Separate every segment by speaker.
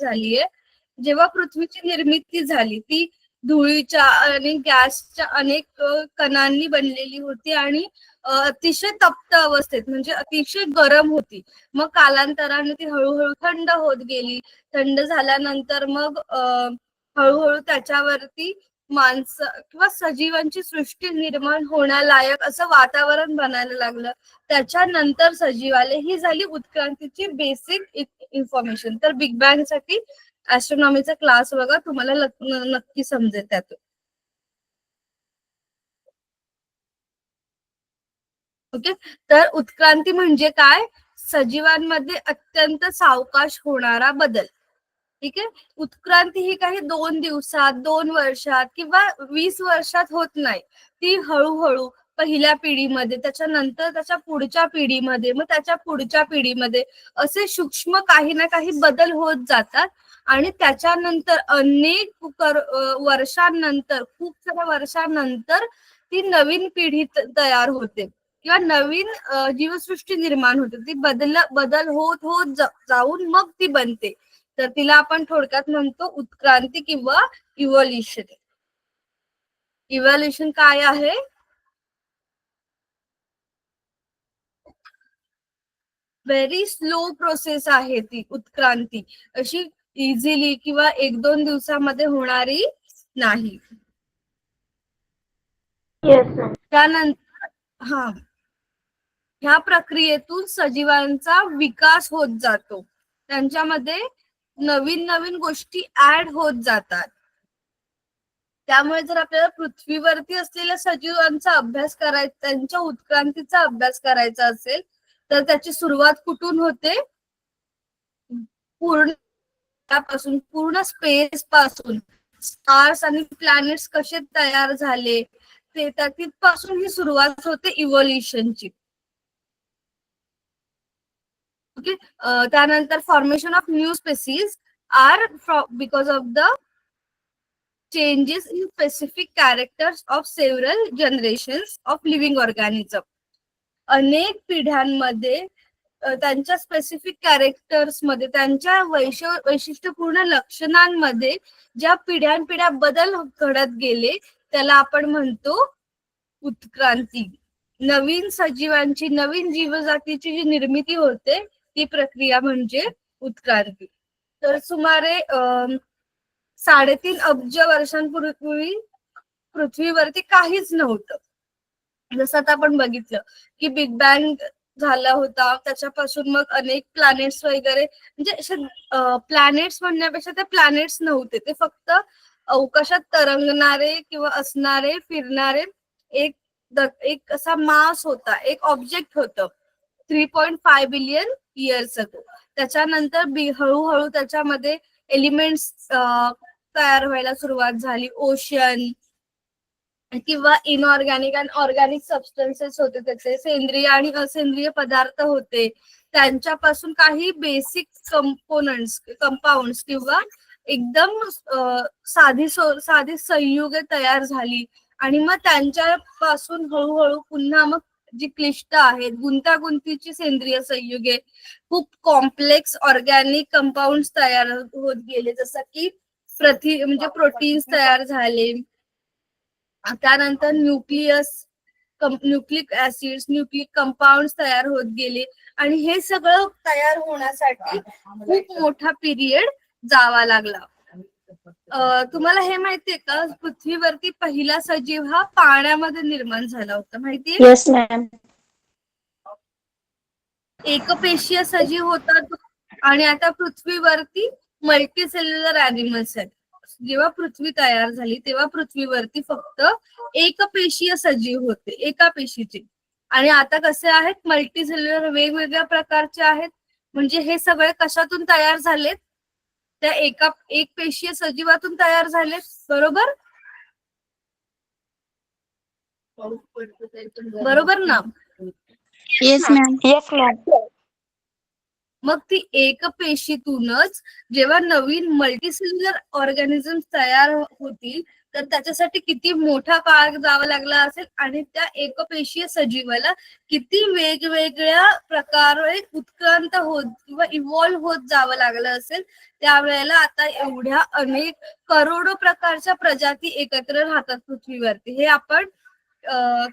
Speaker 1: झालीये. जेव्हा पृथ्वीची निर्मिती झाली ती धुळीच्या आणि गॅसच्या अनेक कणांनी बनलेली होती आणि अतिशय तप्त अवस्थेत म्हणजे अतिशय गरम होती. मग कालांतराने ती हळूहळू थंड होत गेली. थंड झाल्यानंतर मग हळूहळू त्याच्यावरती माणसं किंवा सजीवांची सृष्टी निर्माण होण्यालायक असं वातावरण बनायला लागलं. त्याच्यानंतर सजीवाले ही झाली उत्क्रांतीची बेसिक इन्फॉर्मेशन तर बिग बँगसाठी ऍस्ट्रॉनॉमीचा क्लास बघा तुम्हाला नक्की समजेल त्यातून. ओके तर उत्क्रांती म्हणजे काय? सजीवांमध्ये अत्यंत सावकाश होणारा बदल. ठीक आहे? उत्क्रांती ही काही दोन दिवसात दोन वर्षात किंवा वीस वर्षात होत नाही. ती हळूहळू पहिल्या पिढीमध्ये त्याच्यानंतर त्याच्या पुढच्या पिढीमध्ये मग त्याच्या पुढच्या पिढीमध्ये असे सूक्ष्म काही ना काही बदल होत जातात. आणि त्याच्यानंतर अनेक वर्षांनंतर खूप साऱ्या वर्षांनंतर ती नवीन पिढी तयार होते. किंवा नवीन जीवसृष्टी निर्माण होते. ती बदल बदल होत होत जा- जाऊन मग ती बनते. तर तिला आपण थोडक्यात म्हणतो उत्क्रांती किंवा इव्हॉल्युशन इव्हॉल्युशन काय आहे? व्हेरी स्लो प्रोसेस आहे ती उत्क्रांती. अशी इझिली किंवा एक दोन दिवसामध्ये होणारी नाही. त्यानंतर हा. ह्या प्रक्रियेतून सजीवांचा विकास होत जातो. त्यांच्यामध्ये नवीन नवीन गोष्टी ऍड होत जातात. त्यामुळे जर आपल्याला पृथ्वीवरती असलेल्या सजीवांचा अभ्यास करायचा त्यांच्या उत्क्रांतीचा अभ्यास करायचा असेल तर त्याची सुरुवात कुठून होते? पूर्ण त्यापासून पूर्ण स्पेस पासून. स्टार्स आणि प्लॅनेट्स कसे तयार झाले? ते त्या तिथपासून ही सुरुवात होते इव्होल्युशनची ओके त्यानंतर formation of new species are because of the changes in specific characters of several generation of living organism अनेक पिढ्यांमध्ये त्यांच्या स्पेसिफिक कॅरेक्टर्समध्ये त्यांच्या वैश वैशिष्ट्यपूर्ण लक्षणांमध्ये ज्या पिढ्यानपिढ्या बदल घडत गेले त्याला आपण म्हणतो उत्क्रांती. नवीन सजीवांची नवीन जीवजातीची जी निर्मिती होते ती प्रक्रिया म्हणजे उत्क्रांती. तर सुमारे अं, साडेतीन अब्ज वर्षांपूर्वी पृथ्वीवरती काहीच नव्हतं. जसं आता आपण बघितलं की बिग बँग झाला होता त्याच्यापासून मग अनेक प्लॅनेट्स वगैरे म्हणजे असे प्लॅनेट्स म्हणण्यापेक्षा ते प्लॅनेट्स नव्हते. ते फक्त अवकाशात तरंगणारे किंवा असणारे फिरणारे एक एक असा मास होता एक ऑब्जेक्ट होतं. Three point five billion years ago त्याच्यानंतर हळूहळू त्याच्यामध्ये एलिमेंट्स तयार व्हायला सुरुवात झाली. ओशन किंवा इनऑर्गॅनिक आणि ऑर्गॅनिक सबस्टन्सेस होते त्याचे सेंद्रिय आणि असेंद्रिय पदार्थ होते. त्यांच्यापासून काही बेसिक कंपोनंट्स कंपाऊंड किंवा एकदम साधी सो- साधी संयुगे तयार झाली. आणि मग त्यांच्यापासून हळूहळू पुन्हा मग जी क्लिष्ट आहेत गुंतागुंतीची सेंद्रिय संयुगे खूप कॉम्प्लेक्स ऑर्गॅनिक कंपाऊंड तयार होत गेले. जसं की प्रथि म्हणजे प्रोटीन्स तयार झाले. त्यानंतर nucleus nucleic acids nucleic compound तयार होत गेले. आणि हे सगळं तयार होण्यासाठी खूप मोठा पिरियड जावा लागला. तुम्हाला हे माहितीये का? पृथ्वीवरती पहिला सजीव हा पाण्यामध्ये निर्माण झाला होता. माहितीये?
Speaker 2: मॅम
Speaker 1: एकपेशीय सजीव होता तो. आणि आता पृथ्वीवरती मल्टीसेल्युलर अॅनिमल्स आहेत. जेव्हा पृथ्वी तयार झाली तेव्हा पृथ्वीवरती फक्त एकपेशीय सजीव होते एका पेशीचे. आणि आता कसे आहेत? मल्टीसेल्युलर वेगवेगळ्या प्रकारचे आहेत. म्हणजे हे सगळे कशातून तयार झालेत? त्या एका एक पेशीय सजीवातून तयार झालेत बरोबर? बरोबर ना?
Speaker 2: येस मॅम येस मॅम
Speaker 1: मग ती एक पेशीतूनच जेव्हा नवीन मल्टीसेल्युलर ऑर्गॅनिझम तयार होतील तर त्याच्यासाठी किती मोठा काळ जावा लागला असेल आणि त्या एकपेशीय सजीवाला किती वेगवेगळ्या प्रकारे उत्क्रांत होत किंवा इव्हॉल्व्ह होत जावं लागलं असेल त्यावेळेला आता एवढ्या अनेक करोडो प्रकारच्या प्रजाती एकत्र राहतात पृथ्वीवरती. हे आपण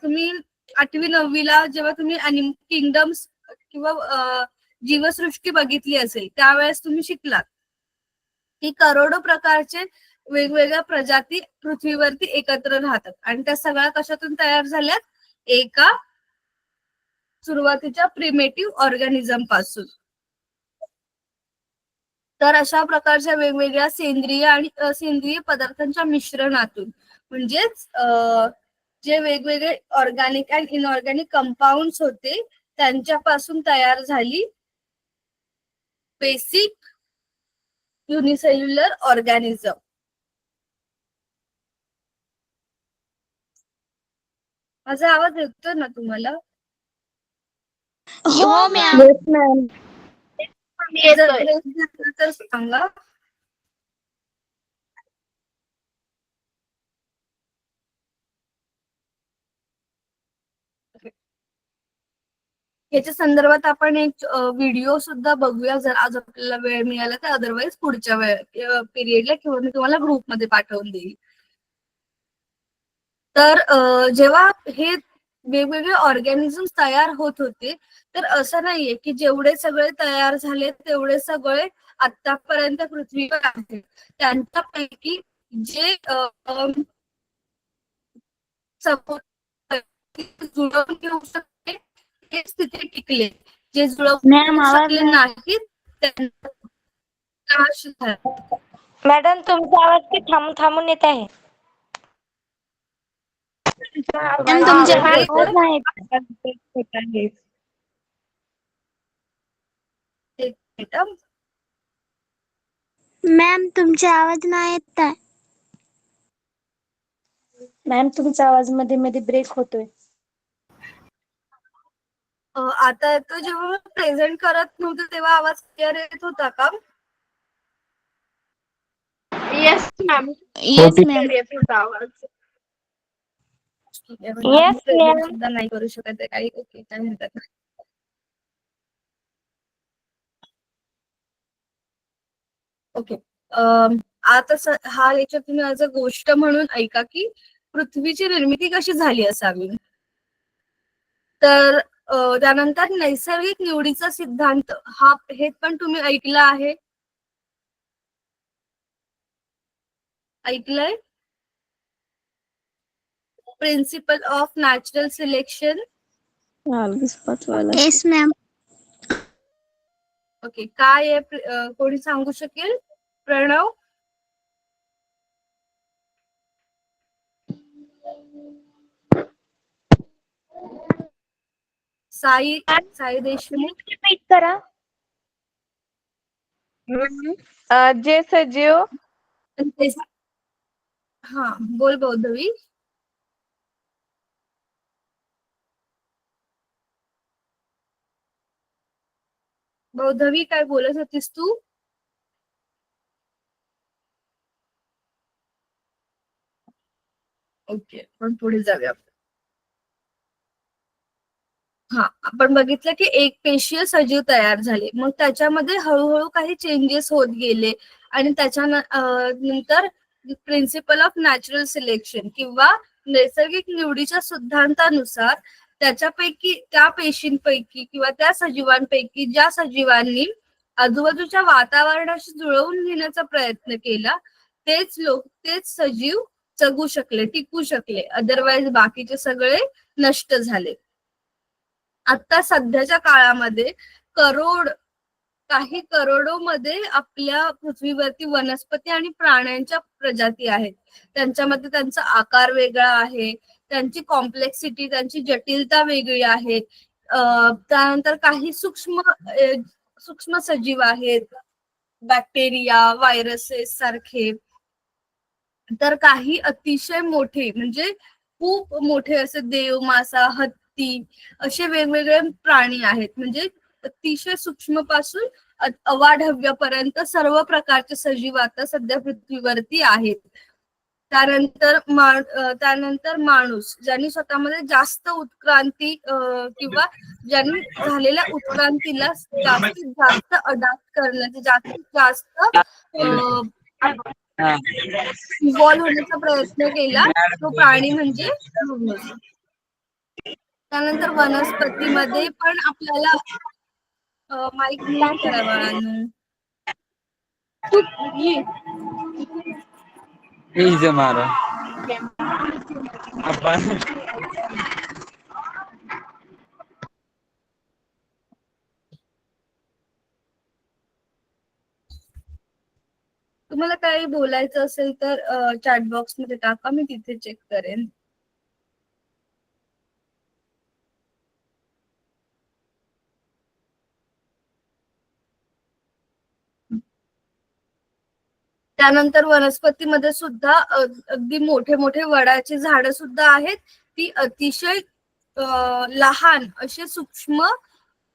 Speaker 1: तुम्ही आठवी नववीला जेव्हा तुम्ही किंगडम्स किंवा जीवसृष्टी बघितली असेल त्यावेळेस तुम्ही शिकलात. की करोडो प्रकारचे वेगवेगळ्या प्रजाती पृथ्वीवरती एकत्र राहतात. आणि त्या सगळ्या कशातून तयार झाल्यात? एका सुरुवातीच्या प्रिमेटिव्ह ऑर्गॅनिझमपासून. तर अशा प्रकारच्या वेगवेगळ्या सेंद्रिय आणि असेंद्रिय पदार्थांच्या मिश्रणातून म्हणजेच जे वेगवेगळे ऑर्गॅनिक अँड इनऑर्गॅनिक कंपाऊंड होते त्यांच्यापासून तयार झाली बेसिक युनिसेल्युलर ऑर्गॅनिझम माझा आवाज येतोय ना तुम्हाला?
Speaker 2: हो मॅम.
Speaker 1: तर सांगा. ह्याच्या संदर्भात आपण एक व्हिडिओ सुद्धा बघूया. जर आज आपल्याला वेळ मिळाला तर अदरवाईज पुढच्या वेळ पिरियडला किंवा मी तुम्हाला ग्रुपमध्ये पाठवून देईल. तर जेव्हा हे वेगवेगळे ऑर्गॅनिझम तयार होत होते तर असं नाहीये की जेवढे सगळे तयार झाले तेवढे सगळे आतापर्यंत पृथ्वीवर आहेत. त्यांच्यापैकी जे जुळवून घेऊ शकते तेच तिथे टिकले जे जुळवून
Speaker 2: मॅम
Speaker 1: घेऊ
Speaker 2: आवाज
Speaker 1: शकले नाहीत त्यांना नाश झाला.
Speaker 3: मॅडम तुमचा आवाज ते थांबून थांबून येत आहे
Speaker 2: मॅम तुमचे
Speaker 1: आवाज येतोय?
Speaker 2: आवाज नाही
Speaker 1: एक मिनिट हं.
Speaker 2: मॅम तुमचे आवाज नाही येत आहे
Speaker 3: मॅम तुमचा आवाजमध्ये मध्ये ब्रेक होतोय
Speaker 1: अ, आता येतो जेव्हा मी प्रेझेंट करत नव्हते तेव्हा आवाज क्लिअर येत होता का?
Speaker 2: येस मॅम
Speaker 1: आहे, म्हणजे
Speaker 3: Yes,
Speaker 1: आम्ही present
Speaker 3: ma'am.
Speaker 1: सुद्धा नाही करू शकत काही. ओके काय म्हणतात. ओके आता हा याच्यात तुम्ही आज गोष्ट म्हणून ऐका की पृथ्वीची निर्मिती कशी झाली असावी? तर त्यानंतर नैसर्गिक निवडीचा सिद्धांत हा हे पण तुम्ही ऐकलं आहे? ऐकलंय? Principle of natural selection
Speaker 2: yes ma'am
Speaker 1: okay काय आहे? कोणी सांगू शकेल? प्रणव? साई साई देशमुख.
Speaker 3: रिपीट करा. अ, जे सजीव.
Speaker 1: हा बोल बौद्धवी बौद्धवी काय बोलत होतीस तू? ओके पण पुढे जाऊया. हा आपण बघितलं की एक पेशीय सजीव तयार झाले. मग त्याच्यामध्ये हळूहळू काही चेंजेस होत गेले आणि त्याच्या नंतर प्रिन्सिपल ऑफ नॅचरल सिलेक्शन किंवा नैसर्गिक निवडीच्या सिद्धांतानुसार त्याच्यापैकी त्या पेशींपैकी किंवा त्या सजीवांपैकी ज्या सजीवांनी आजूबाजूच्या वातावरणाशी जुळवून घेण्याचा प्रयत्न केला तेच लोक तेच सजीव जगू शकले टिकू शकले. अदरवाईज बाकीचे सगळे नष्ट झाले. आता सध्याच्या काळामध्ये करोड काही करोडो मध्ये आपल्या पृथ्वीवरती वनस्पती आणि प्राण्यांच्या प्रजाती आहेत. त्यांच्यामध्ये त्यांचा आकार वेगळा आहे त्यांची कॉम्प्लेक्सिटी त्यांची जटिलता वेगळी आहे. त्यानंतर काही सूक्ष्म सूक्ष्म सजीव आहेत. बॅक्टेरिया व्हायरसेस सारखे. तर काही अतिशय मोठे म्हणजे खूप मोठे असे देव मासा हत्ती असे वेगवेगळे प्राणी आहेत. म्हणजे अतिशय सूक्ष्मपासून अवाढव्यापर्यंत सर्व प्रकारचे सजीव आता सध्या पृथ्वीवरती आहेत. त्यानंतर मा- त्यानंतर माणूस ज्यांनी स्वतःमध्ये जास्त उत्क्रांती किंवा ज्यांनी झालेल्या उत्क्रांतीला जास्तीत जास्त अडॅप्ट करण्याचे जास्तीत जास्त इव्हॉल्व्ह होण्याचा प्रयत्न केला तो प्राणी म्हणजे. त्यानंतर वनस्पतीमध्ये पण आपल्याला माईक म्यूट करा बाळांनो.
Speaker 4: यही से मारो. अपन
Speaker 1: तुम्हाला काही बोलायचं असेल तर चॅट बॉक्समध्ये टाका मी तिथे चेक करेन. त्यानंतर वनस्पतीमध्ये सुद्धा अगदी मोठे मोठे वडाची झाडं सुद्धा आहेत. ती अतिशय लहान असे सूक्ष्म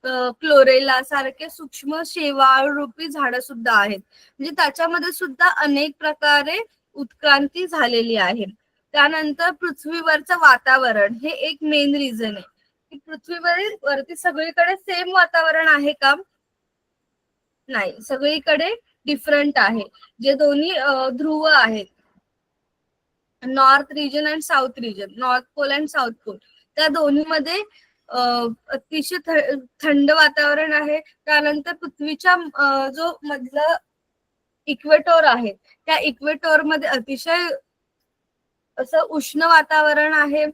Speaker 1: क्लोरेला सारखे सूक्ष्म शेवाळ रूपी झाड सुद्धा आहेत. म्हणजे त्याच्यामध्ये सुद्धा अनेक प्रकारे उत्क्रांती झालेली आहे. त्यानंतर पृथ्वीवरचं वातावरण हे एक मेन रिझन आहे. की पृथ्वीवरील वरती सगळीकडे सेम वातावरण आहे का? नाही. सगळीकडे डिफरंट आहे. जे दोन्ही ध्रुव आहेत. North region and south region north pole and south pole त्या दोन्हीमध्ये अतिशय थंड वातावरण आहे. त्यानंतर पृथ्वीच्या जो मधलं इक्वेटोर आहे त्या इक्वेटोरमध्ये अतिशय असं उष्ण वातावरण आहे.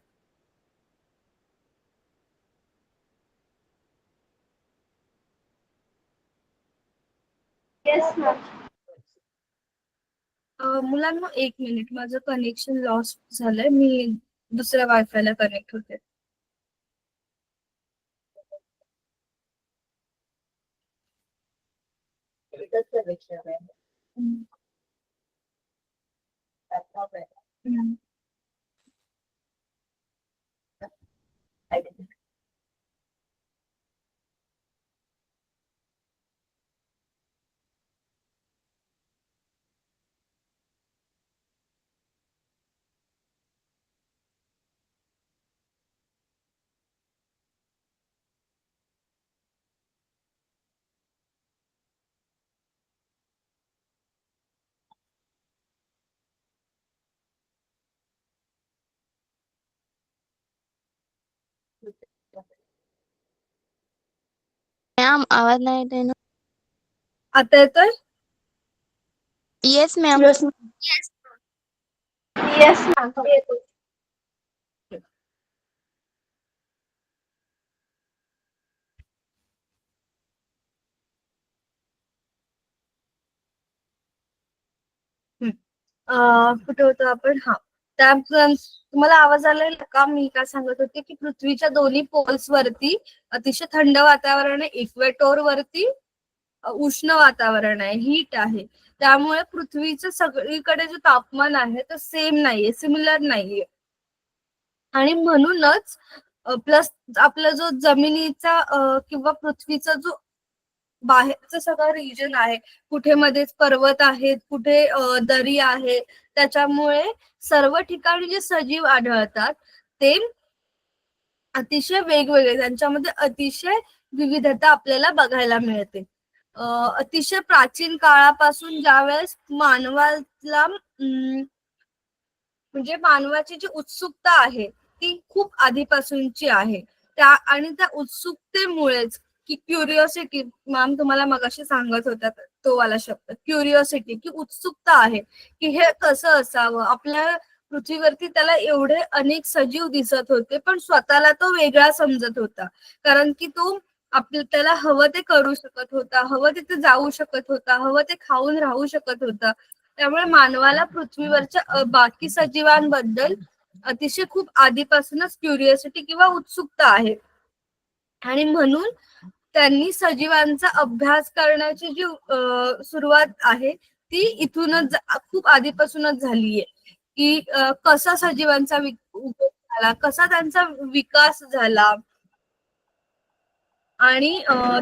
Speaker 2: येस मॅम
Speaker 1: अ, मुलांना एक मिनिट माझं कनेक्शन लॉस झालंय. मी दुसऱ्या वायफायला कनेक्ट होते. हम्म. हम्म.
Speaker 2: मॅम आवाज़ नाही येत आहे ना
Speaker 1: आता येतोय
Speaker 2: yes ma'am
Speaker 3: Yes,
Speaker 2: yes ma'am
Speaker 1: कुठे होतो आपण हा। त्या तुम्हाला आवाज आलाय का मी काय सांगत होते की पृथ्वीच्या दोन्ही पोल्स वरती अतिशय थंड वातावरण आहे. इक्वेटोर वरती उष्ण वातावरण आहे. हीट आहे. त्यामुळे पृथ्वीचं सगळीकडे जे तापमान आहे ते सेम नाहीये. सिमिलर नाहीये. आणि म्हणूनच प्लस आपला जो जमिनीचा किंवा पृथ्वीचा जो बाहेरचं सगळं रिजन आहे. कुठे मध्येच पर्वत आहेत कुठे दरी आहे. त्याच्यामुळे सर्व ठिकाणी जे सजीव आढळतात ते अतिशय वेगवेगळे त्यांच्यामध्ये अतिशय विविधता आपल्याला बघायला मिळते. अतिशय प्राचीन काळापासून ज्यावेळेस मानवाला अं, म्हणजे मानवाची जी उत्सुकता आहे ती खूप आधीपासूनची आहे. त्या आणि त्या उत्सुकतेमुळेच की क्युरिओसिटी मॅम तुम्हाला मगाशी सांगत होत्या तो वाला शब्द क्युरिओसिटी की उत्सुकता आहे की हे कसं असावं? आपल्या पृथ्वीवरती त्याला एवढे अनेक सजीव दिसत होते पण स्वतःला तो वेगळा समजत होता. कारण की तो आपल्या त्याला हवं ते करू शकत होता हवं तिथे जाऊ शकत होता हवं ते खाऊन राहू शकत होता. त्यामुळे मानवाला पृथ्वीवरच्या बाकी सजीवांबद्दल अतिशय खूप आधीपासूनच क्युरिओसिटी किंवा उत्सुकता आहे. आणि म्हणून त्यांनी सजीवांचा अभ्यास करण्याची जी सुरुवात आहे ती इथूनच खूप आधीपासूनच झालीये. की कसा सजीवांचा उपयोग झाला कसा त्यांचा विकास झाला? आणि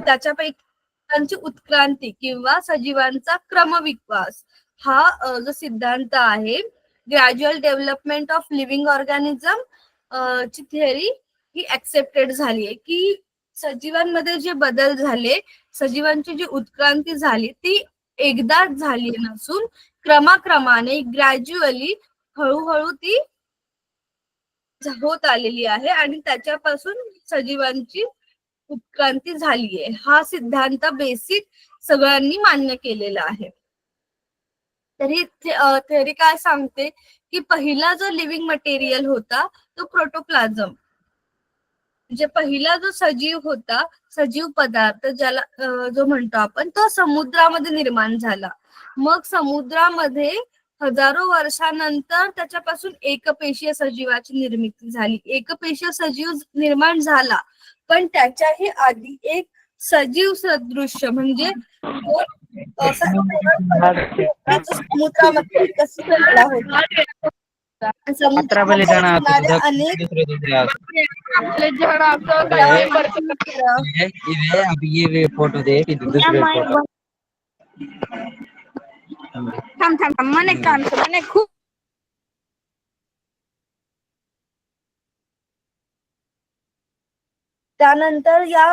Speaker 1: त्याच्यापैकी त्यांची उत्क्रांती किंवा सजीवांचा क्रमविकास हा जो सिद्धांत आहे gradual development of living organism ची थिअरी ही ऍक्सेप्टेड झाली आहे की सजीवांमध्ये जे बदल झाले सजीवांची जी उत्क्रांती झाली ती एकदाच झाली नसून क्रमाक्रमाने ग्रॅज्युअली हळूहळू ती होत आलेली आहे आणि त्याच्यापासून सजीवांची उत्क्रांती झाली आहे हा सिद्धांत बेसिक सगळ्यांनी मान्य केलेला आहे. तरी थेअरी काय सांगते की पहिला जो लिव्हिंग मटेरियल होता तो प्रोटोप्लाझम म्हणजे पहिला जो सजीव होता सजीव पदार्थ ज्याला जो म्हणतो आपण तो समुद्रामध्ये निर्माण झाला. मग समुद्रामध्ये हजारो वर्षानंतर त्याच्यापासून एकपेशीय सजीवाची निर्मिती झाली. एकपेशीय सजीव निर्माण झाला पण त्याच्याही आधी एक सजीव सदृश्य म्हणजे समुद्रामध्ये विकसित झाला होता.
Speaker 4: अभी ये
Speaker 2: थांब थांब थांब मने काम मने खूप
Speaker 1: त्यानंतर या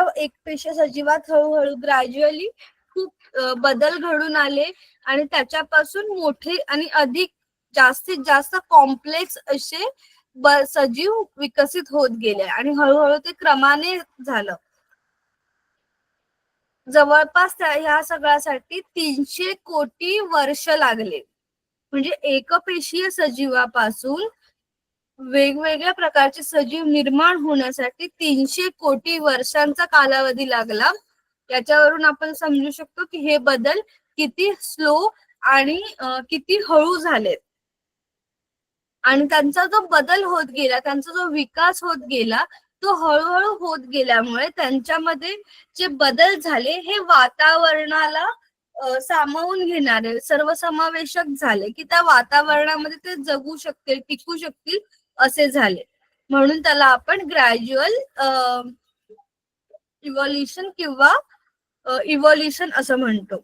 Speaker 1: सजीवात हळूहळू ग्रॅज्युअली खूप बदल घडून आले आणि त्याच्यापासून मोठे आणि अधिक जास्तीत जास्त कॉम्प्लेक्स असे सजीव विकसित होत गेले. आणि हळूहळू ते क्रमाने झालं. जवळपास ह्या सगळ्यासाठी तीनशे कोटी वर्ष लागले. म्हणजे एकपेशीय सजीवापासून वेगवेगळ्या प्रकारचे सजीव निर्माण होण्यासाठी तीनशे कोटी वर्षांचा कालावधी लागला. याच्यावरून आपण समजू शकतो की हे बदल किती स्लो आणि किती हळू झालेत. आणि त्यांचा जो बदल होत गेला त्यांचा जो विकास होत गेला तो हळूहळू होत गेल्यामुळे त्यांच्यामध्ये जे बदल झाले हे वातावरणाला सामावून घेणारे सर्वसमावेशक झाले की त्या वातावरणामध्ये ते जगू शकतील टिकू शकतील असे झाले. म्हणून त्याला आपण ग्रॅज्युअल इव्हॉल्युशन किंवा इव्हॉल्युशन असं म्हणतो.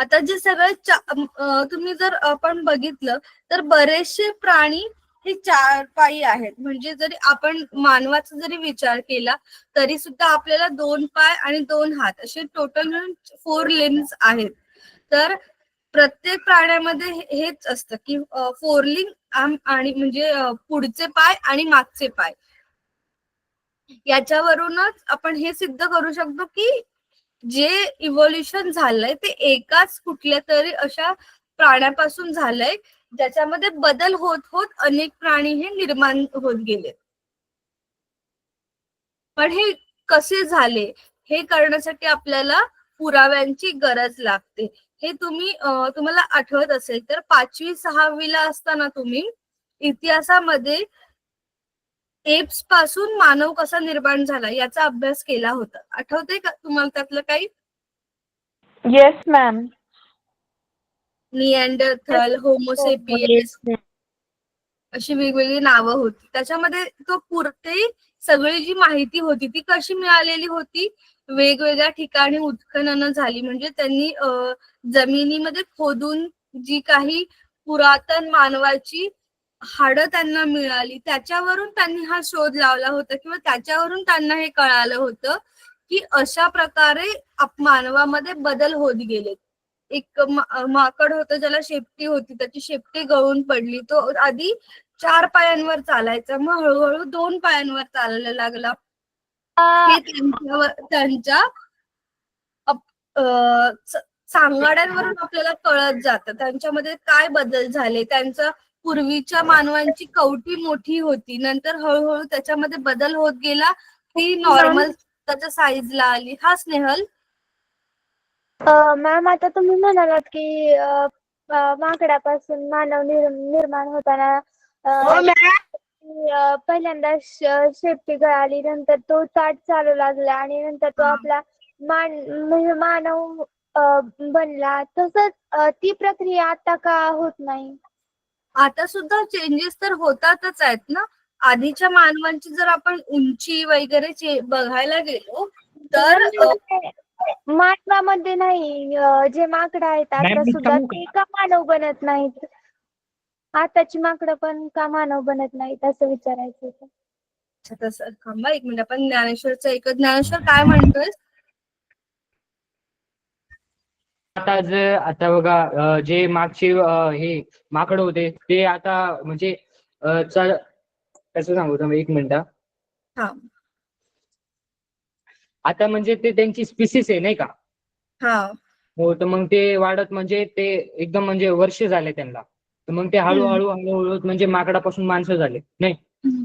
Speaker 1: आता जे सगळं तुम्ही जर आपण बघितलं तर बरेचसे प्राणी हे चार पायी आहेत. म्हणजे जरी आपण मानवाचा जरी विचार केला तरी सुद्धा आपल्याला दोन पाय आणि दोन हात असे टोटल फोर लिम्स आहेत. तर प्रत्येक प्राण्यामध्ये हेच असतं की फोरलिंग आणि म्हणजे पुढचे पाय आणि मागचे पाय. याच्यावरूनच आपण हे सिद्ध करू शकतो की जे इव्होल्युशन झालंय ते एकाच कुठल्या तरी अशा प्राण्यापासून झालंय ज्याच्यामध्ये बदल होत होत अनेक प्राणी हे निर्माण होत गेले पण हे कसे झाले हे करण्यासाठी आपल्याला पुराव्यांची गरज लागते. हे तुम्ही तुम्हाला आठवत असेल तर पाचवी सहावीला असताना तुम्ही इतिहासामध्ये एप्सपासून मानव कसा निर्माण झाला याचा अभ्यास केला होता. आठवतंय का तुम्हाला त्यातलं काही?
Speaker 3: येस मॅम
Speaker 1: निअँडरथल होमोसेपियस अशी वेगवेगळी नावं होती. त्याच्यामध्ये तो पुरते सगळी जी माहिती होती ती कशी मिळालेली होती? वेगवेगळ्या ठिकाणी उत्खनन झाली. म्हणजे त्यांनी जमिनीमध्ये खोदून जी काही पुरातन मानवाची हाडं त्यांना मिळाली त्याच्यावरून त्यांनी हा शोध लावला होता किंवा त्याच्यावरून त्यांना हे कळालं होतं की अशा प्रकारे मानवामध्ये बदल होत गेले एक माकड होतं ज्याला शेपटी होती त्याची शेपटी गळून पडली. तो आधी चार पायांवर चालायचा मग हळूहळू दोन पायांवर चालायला लागला. हे त्यांच्यावर त्यांच्या सांगाड्यांवरून आपल्याला कळत जातं त्यांच्यामध्ये काय बदल झाले त्यांचं पूर्वीच्या मानवांची कवटी मोठी होती. नंतर हळूहळू त्याच्यामध्ये बदल होत गेला. ती नॉर्मल त्याच्या साईजला आली. हा स्नेहल.
Speaker 5: मॅम आता तुम्ही म्हणालात की अ, अ, माकडापासून मानव निर- निर्माण होताना अ, की, अ, पहिल्यांदा श- शेपटी गळाली नंतर तो चाट चालू लागला आणि नंतर तो
Speaker 1: हा.
Speaker 5: आपला मान म्हणजे मानव अ, बनला. तसंच अ, ती प्रक्रिया आता का होत नाही?
Speaker 1: आता सुद्धा चेंजेस तर होतातच आहेत ना. आधीच्या मानवांची जर आपण उंची वगैरे चे- बघायला गेलो तर
Speaker 5: मानवामध्ये नाही जे माकडं आहेत आता सुद्धा ते का मानव बनत नाहीत. आताची माकडं पण का मानव बनत नाहीत असं विचारायचं होतं.
Speaker 1: अच्छा तसं थांबा एक मिनिट आपण ज्ञानेश्वरचं एकच ज्ञानेश्वर काय म्हणतोय
Speaker 6: आता जर आता बघा जे मागचे हे माकड होते ते आता म्हणजे कसं सांगू तुम्ही एक मिनिट हा. आता म्हणजे ते त्यांची स्पिसिस आहे नाही का?
Speaker 1: हा.
Speaker 6: हो तर मग ते वाढत म्हणजे ते एकदम म्हणजे वर्ष झाले त्यांना. तर मग ते हळूहळू हळूहळू म्हणजे माकडापासून माणसं झाले नाही?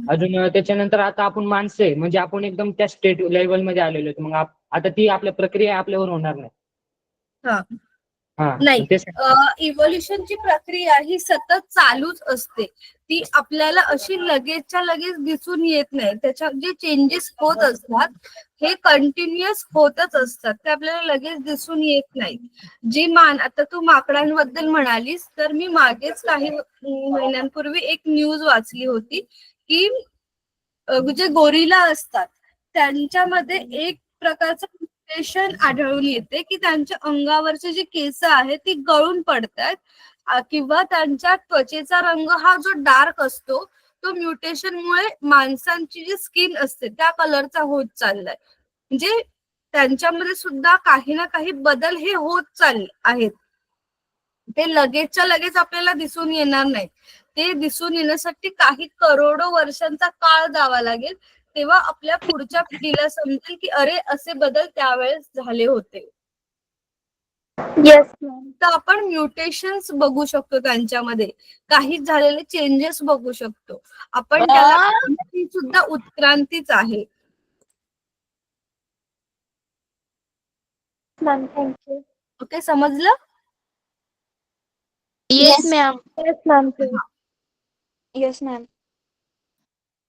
Speaker 6: अजून त्याच्यानंतर आता आपण माणसं आहे म्हणजे आपण एकदम त्या स्टेट लेवलमध्ये आलेलो. मग आता ती आपल्या प्रक्रिया आपल्यावर होणार नाही.
Speaker 1: हा. नाही. इव्होल्युशनची प्रक्रिया ही सतत चालूच असते ती आपल्याला अशी लगेचच्या लगेच दिसून येत नाही त्याच्यात जे चेंजेस होत असतात हे कंटिन्युअस होतच असतात ते आपल्याला लगेच दिसून येत नाही जी मान आता तू माकडांबद्दल म्हणालीस तर मी मागेच काही महिन्यांपूर्वी एक न्यूज वाचली होती की जे गोरिला असतात त्यांच्यामध्ये एक प्रकारचं म्युटेशन आढळून येते की त्यांच्या अंगावरचे जे केस आहेत ती गळून पडतात किंवा त्यांच्या त्वचेचा रंग हा जो डार्क असतो तो म्युटेशनमुळे माणसांची जी स्किन असते त्या कलरचा होत चाललाय. म्हणजे त्यांच्यामध्ये सुद्धा काही ना काही बदल हे होत चालले आहेत. ते लगेचच्या लगेच आपल्याला दिसून येणार नाही ते दिसून येण्यासाठी काही करोडो वर्षांचा काळ द्यावा लागेल. तेव्हा आपल्या पुढच्या पिढीला समजेल की अरे असे बदल त्यावेळेस झाले होते.
Speaker 5: येस मॅम
Speaker 1: तर आपण म्युटेशन्स बघू शकतो त्यांच्यामध्ये. काही झालेले चेंजेस बघू शकतो. आपण त्याला ती सुद्धा उत्क्रांतीच आहे.
Speaker 5: मॅम थँक्यू
Speaker 1: ओके समजलं?
Speaker 2: Yes ma'am
Speaker 5: yes ma'am
Speaker 2: yes ma'am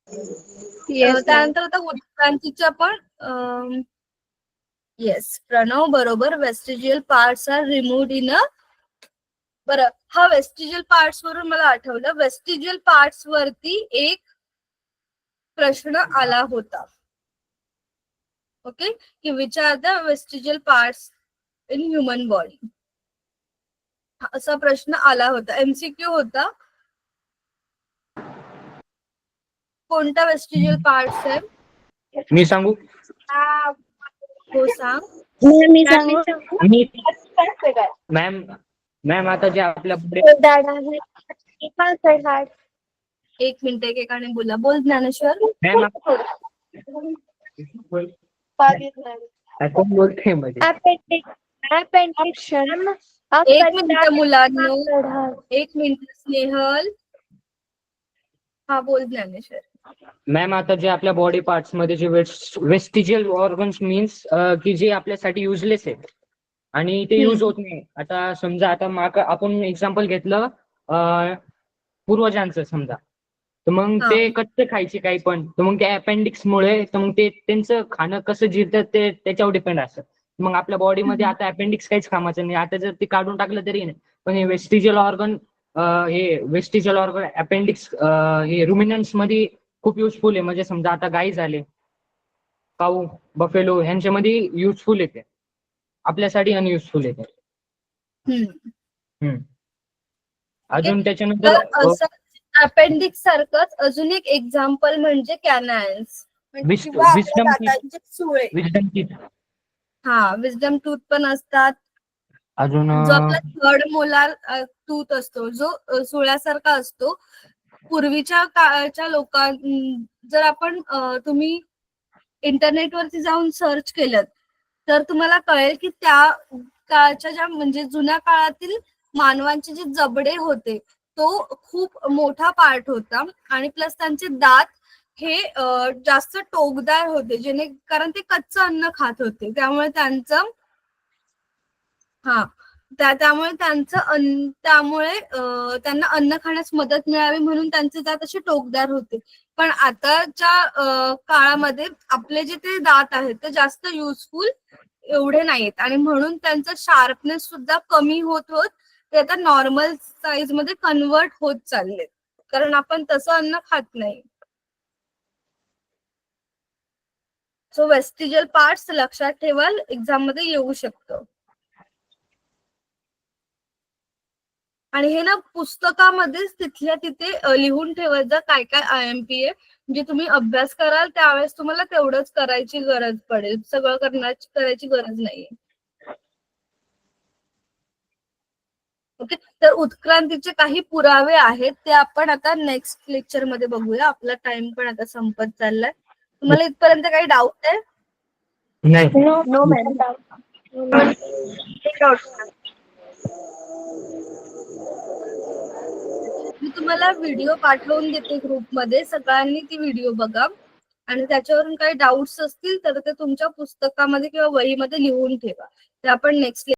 Speaker 1: त्यानंतर आता उत्क्रांतीच्या पण येस प्रणव बरोबर vestigial parts are removed in a बरं हा वेस्टिजियल पार्ट्स वरून मला आठवलं. वेस्टिजियल पार्ट्स वरती एक प्रश्न आला होता. ओके की which are the vestigial parts in human body असा प्रश्न आला होता. एमसीक्यू होता. कोणता वेस्टिजियल पार्ट्स आहे
Speaker 6: मी सांगू?
Speaker 1: हो सांग.
Speaker 2: मी सांगू?
Speaker 6: मी मॅम मॅम आता जे आपल्या पुढे
Speaker 5: आहे. पावसाळी हाड
Speaker 1: एक मिनिट एकेकाने बोला. बोल ज्ञानेश्वर.
Speaker 6: मॅम कोण बोलते मध्ये.
Speaker 5: अपेंडिक्स अपेंडिक्स
Speaker 1: एक मिनिट मुलांनो. एक मिनिट स्नेहल. हा बोल ज्ञानेश्वर.
Speaker 6: मॅम आता जे आपल्या बॉडी पार्ट्समध्ये जे वेस्टिजियल ऑर्गन्स मीन्स की जे आपल्यासाठी युजलेस आहेत. आणि ते. युज होत नाही. आता समजा आता माग आपण एक्झाम्पल घेतलं पूर्वजांचं समजा. तर मग. ते कच्चे खायचे काही पण. तर मग त्या अपेंडिक्स मुळे तर मग ते त्यांचं खाणं कसं जिरतं ते त्याच्यावर डिपेंड असतं. मग आपल्या बॉडीमध्ये आता अपेंडिक्स काहीच कामाचं नाही. आता जर ते काढून टाकलं तरी नाही. पण हे वेस्टिजियल ऑर्गन हे वेस्टिजियल ऑर्गन अपेंडिक्स हे रुमिनन्समध्ये खूप युजफुल आहे. म्हणजे समजा आता गाई झाले काऊ बफेलो ह्यांच्यामध्ये युजफुल येते आपल्यासाठी अनयुजफुल येते
Speaker 1: हम्म.
Speaker 6: हम्म. अजून त्याच्यानंतर
Speaker 1: अपेंडिक्स सारखंच अजून एक एक्झाम्पल म्हणजे कॅनायन्स
Speaker 6: विजडम टीथ
Speaker 1: हा विजडम टूथ पण असतात.
Speaker 6: अजून
Speaker 1: जो आपला थर्ड मोलार टूथ असतो जो सुळ्यासारखा असतो पूर्वीच्या काळाच्या लोकां जर आपण तुम्ही इंटरनेटवरती जाऊन सर्च केलं तर तुम्हाला कळेल की त्या काळाच्या ज्या म्हणजे जुन्या काळातील मानवांचे जे जबडे होते तो खूप मोठा पार्ट होता. आणि प्लस त्यांचे दात हे जास्त टोकदार होते जेणे कारण ते कच्चं अन्न खात होते. त्यामुळे त्यांचं हा त्यामुळे त्यांचं अन्न त्यामुळे त्यांना अन्न खाण्यास मदत मिळावी म्हणून त्यांचे दात असे टोकदार होते. पण आताच्या काळामध्ये आपले जे ते दात आहेत ते जास्त युजफुल एवढे नाहीत आणि म्हणून त्यांचं शार्पनेस सुद्धा कमी होत होत ते आता नॉर्मल साईजमध्ये कन्वर्ट होत चालले कारण आपण तसं अन्न खात नाही. सो वेस्टिजल पार्ट्स लक्षात ठेवाल एक्झाममध्ये येऊ शकतं. आणि हे ना पुस्तकामध्येच तिथल्या तिथे लिहून ठेवत जा काय काय आय एम पी आहे म्हणजे तुम्ही अभ्यास कराल त्यावेळेस तुम्हाला तेवढंच करायची गरज पडेल. सगळं करण्याची करायची गरज नाहीये. ओके? तर उत्क्रांतीचे काही पुरावे आहेत ते आपण आता नेक्स्ट लेक्चरमध्ये बघूया. आपला टाइम पण आता संपत चाललाय. तुम्हाला इथपर्यंत काही डाऊट आहे?
Speaker 6: नाही.
Speaker 2: नो मॅम
Speaker 1: मी तुम्हाला व्हिडिओ पाठवून देते ग्रुपमध्ये सगळ्यांनी ती व्हिडिओ बघा. आणि त्याच्यावरून काही डाऊट्स असतील तर ते तुमच्या पुस्तकामध्ये किंवा वहीमध्ये लिहून ठेवा. ते आपण नेक्स्ट